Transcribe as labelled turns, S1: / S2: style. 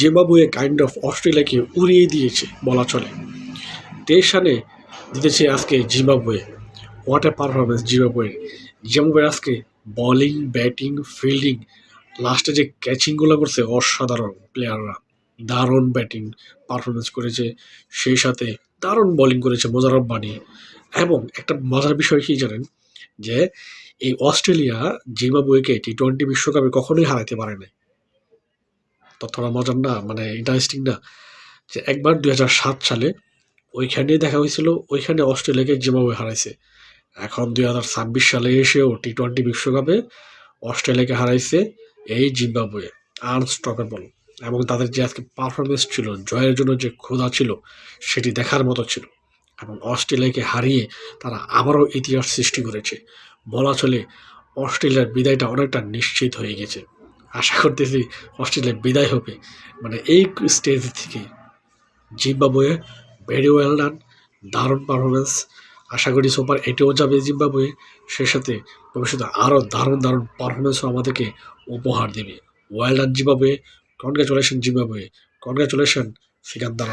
S1: Zimbabwe kind of অস্ট্রেলিয়াকে উড়িয়ে দিয়েছে, বলা চলে। তেইশ রানে জিতেছে আজকে জিম্বাবুয়ে। হোয়াট এ পারফরমেন্স জিম্বাবুয়ের। জিম্বাবুয়ে আজকে বলিং ব্যাটিং ফিল্ডিং লাস্টে যে ক্যাচিংগুলো করছে, অসাধারণ প্লেয়াররা দারুণ ব্যাটিং পারফরমেন্স করেছে। সেই সাথে দারুণ বোলিং করেছে মোজারব বানি এবং একটা মজার বিষয় কি জানেন? যে এই অস্ট্রেলিয়া জিম্বাবুয়েকে টি টোয়েন্টি বিশ্বকাপে কখনোই হারাতে পারে নাই। তথ্যটা মজার না মানে ইন্টারেস্টিং না, যে একবার দুই সালে ওইখানে দেখা হয়েছিল, ওইখানে অস্ট্রেলিয়াকে জিম্বাবুয়ে হারাইছে। এখন দুই হাজার ছাব্বিশ সালে এসেও টি টোয়েন্টি বিশ্বকাপে অস্ট্রেলিয়াকে হারাইছে এই জিম্বাবুয়ে আনস্টপেবল এবং তাদের যে আজকে পারফরমেন্স ছিল, জয়ের জন্য যে ক্ষুধা ছিল, সেটি দেখার মতো ছিল। এবং অস্ট্রেলিয়াকে হারিয়ে তারা আবারও ইতিহাস সৃষ্টি করেছে। বলা চলে অস্ট্রেলিয়ার বিদায়টা অনেকটা নিশ্চিত হয়ে গেছে। আশা করতেছি অস্ট্রেলিয়া বিদায় হবে। মানে এই স্টেজ থেকে জিম্বাবুয়ে ভেরি ওয়েল ডান দারুণ পারফরমেন্স আশা করি সুপার এটিও যাবে জিম্বাবুয়ে। সে সাথে ভবিষ্যতে আরও দারুণ দারুণ পারফরমেন্সও আমাদেরকে উপহার দেবে। Well done Zimbabwe. Congratulation Zimbabwe. Congratulation Sikandar